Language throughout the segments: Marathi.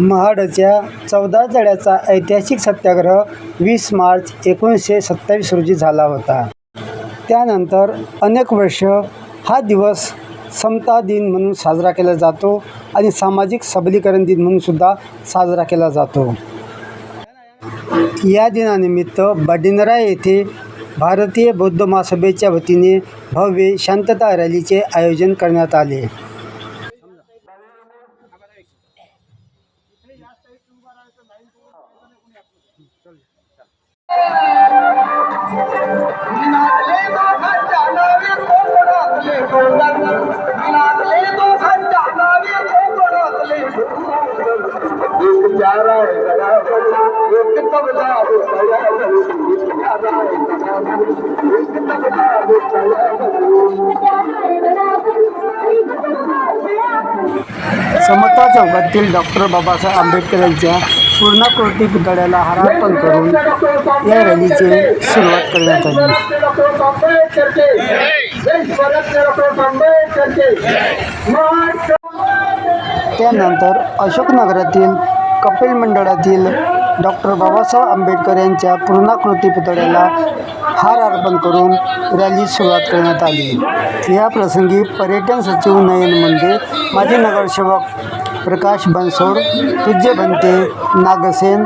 महाडच्या चौदा जड्याचा ऐतिहासिक सत्याग्रह वीस मार्च एकोणीसशे सत्तावीस रोजी झाला होता. त्यानंतर अनेक वर्ष हा दिवस समता दिन म्हणून साजरा केला जातो आणि सामाजिक सबलीकरण दिन म्हणूनसुद्धा साजरा केला जातो. या दिनानिमित्त बडिनरा येथे भारतीय बौद्ध महासभेच्या वतीने भव्य शांतता रॅलीचे आयोजन करण्यात आले. प्यारा आहे गडावरला, एक तबला एक प्यारा एक तबला समता चौकातील डॉक्टर बाबासाहेब आंबेडकर यांच्या पूर्णाकृती पुतळ्याला हारार्पण करून या रॅलीची सुरुवात करण्यात आली. त्यानंतर अशोकनगरातील कपिल मंडळातील डॉक्टर बाबासाहेब आंबेडकर यांच्या पूर्णाकृती पुतळ्याला हार अर्पण करून रॅली सुरुवात करण्यात आली. या प्रसंगी पर्यटन सचिव नयन मुंडे माजी नगरसेवक प्रकाश बनसोड पूज्य बनते नागसेन।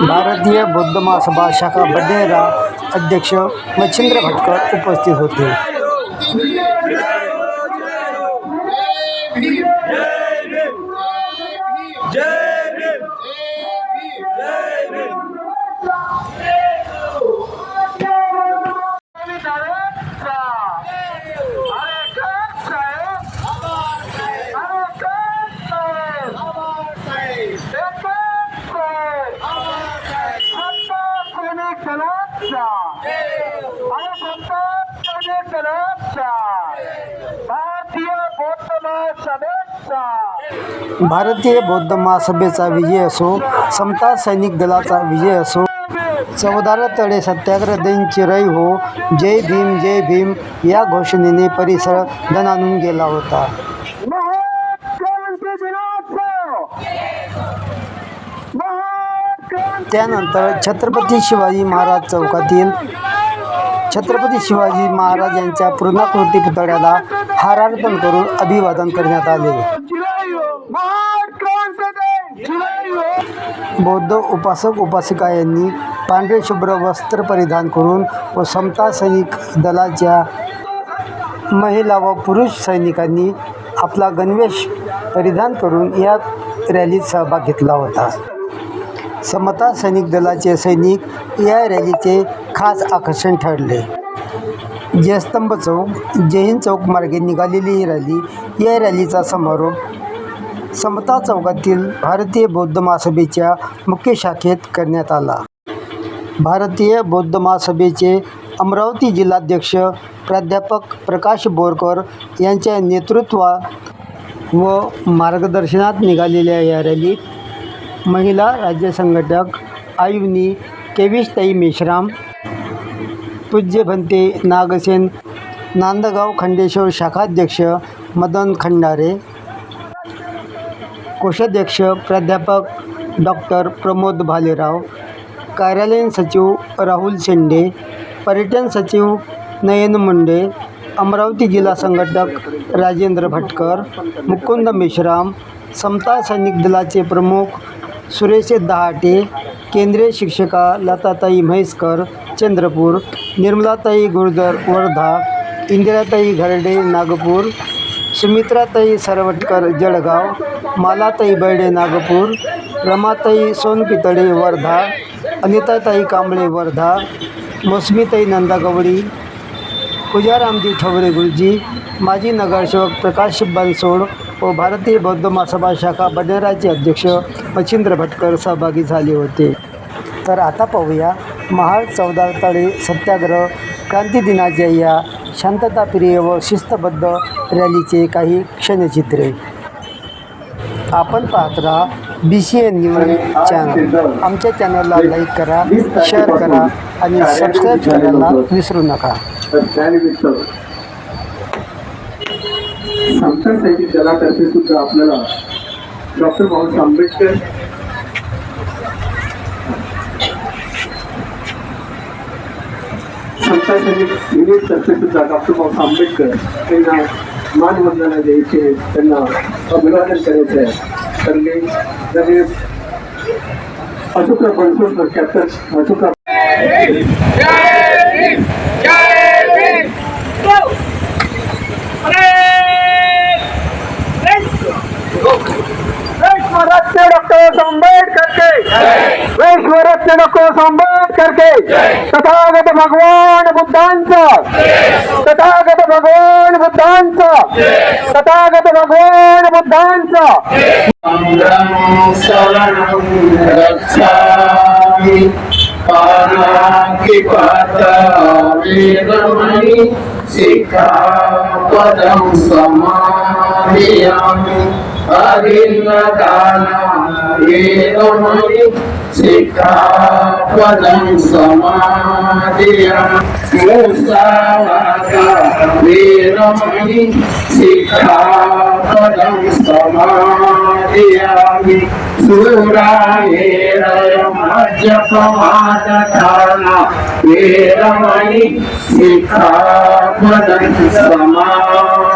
भारतीय बौद्ध महासभा शाखा बडेरा अध्यक्ष मच्छिंद्र भटकर उपस्थित होते। भारतीय बौद्ध महासभेचा विजय असो समता सैनिक दलाचा विजय असो चौदार तळे सत्याग्रह दिन चिरई हो जय भीम जय भीम या घोषणेने परिसर दणानून गेला होता. त्यानंतर छत्रपती शिवाजी महाराज चौकातील छत्रपती शिवाजी महाराज यांच्या पूर्णाकृती पुतळ्याला हारार्पण करून अभिवादन करण्यात आले. बौद्ध उपासक उपासिका यांनी पांढरे शुभ्र वस्त्र परिधान करून व समता सैनिक दलाच्या महिला व पुरुष सैनिकांनी आपला गणवेश परिधान करून या रॅलीत सहभाग घेतला होता. समता सैनिक दलाचे सैनिक या रॅलीचे खास आकर्षण ठरले. जयस्तंभ चौक जैन चौक मार्गे निघालेली ही रॅली या रॅलीचा समारोप समता चौकातील भारतीय बौद्ध महासभेच्या मुख्य शाखेत करण्यात आला. भारतीय बौद्ध महासभेचे अमरावती जिल्हाध्यक्ष प्राध्यापक प्रकाश बोरकर यांच्या नेतृत्वात व मार्गदर्शनात निघालेल्या या रॅलीत महिला राज्य संघटक आयुनी केविशताई मेश्राम पूज्य भंते नागसेन नांदगाव खंडेश्वर शाखाध्यक्ष मदन खंडारे कोषाध्यक्ष प्राध्यापक डॉक्टर प्रमोद भालेराव कार्यालयीन सचिव राहुल शेंडे पर्यटन सचिव नयन मुंडे अमरावती जिल्हा संघटक राजेंद्र भटकर मुकुंद मेश्राम समता सैनिक दलाचे प्रमुख सुरेश दहाटे केंद्रीय शिक्षिका लताताई म्हैसकर चंद्रपूर निर्मलाताई गुळदर वर्धा इंदिराताई घरडे नागपूर सुमित्राताई सरवटकर जळगाव मालाताई बैडे नागपूर रमाताई सोनपितळे वर्धा अनिताताई कांबळे वर्धा मोसमीताई नंदागवडी पूजारामजी ठवरे गुरुजी माजी नगरसेवक प्रकाश बनसोड व भारतीय बौद्ध महासभा शाखा बडेराचे अध्यक्ष मच्छिंद्र भटकर सहभागी झाले होते. तर आता पाहूया महाड चौदार तळे सत्याग्रह क्रांती दिनाच्या या शांतताप्रिय व शिस्तबद्ध रॅलीचे काही क्षणचित्रे. आपण पाहत राहा B C N news channel आमच्या चॅनलला लाईक करा शेअर करा आणि सबस्क्राईब करायला विसरू नका. तर त्यानिमित्त दलातर्फे सुद्धा आपल्याला डॉक्टर बाबासाहेब आंबेडकर समता युनिटतर्फे सुद्धा डॉक्टर बाबासाहेब आंबेडकर यांना मानवंदना द्यायचे त्यांना अभिवादन करायचं आहे. तर मी जरी अशोकराव कॅप्टन अशोकराव विश्वरत्न डॉक्टर आंबेडकर के। विश्वरत्न डॉक्टर आंबेडकर के। तथागत भगवान बुद्धांचा। तथागत भगवान बुद्धांचा। तथागत भगवान बुद्धांचा। शिखापदं समाधियामि। ಸಿಖಾಪದ ಸಮಾಧಿಯ ಸುರ ಮಜ್ಜ ಪ್ರಮಾದ ಕಾಲ ವೀರಮಣಿ ಸಿಖಾಪದ ಸಮಾ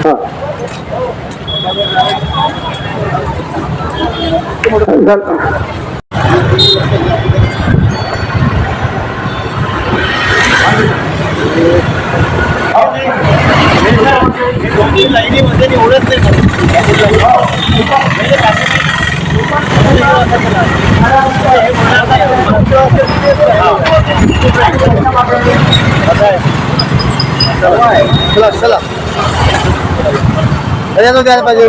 डी पुरुष युनिट चला चला అదేదో తేడా పది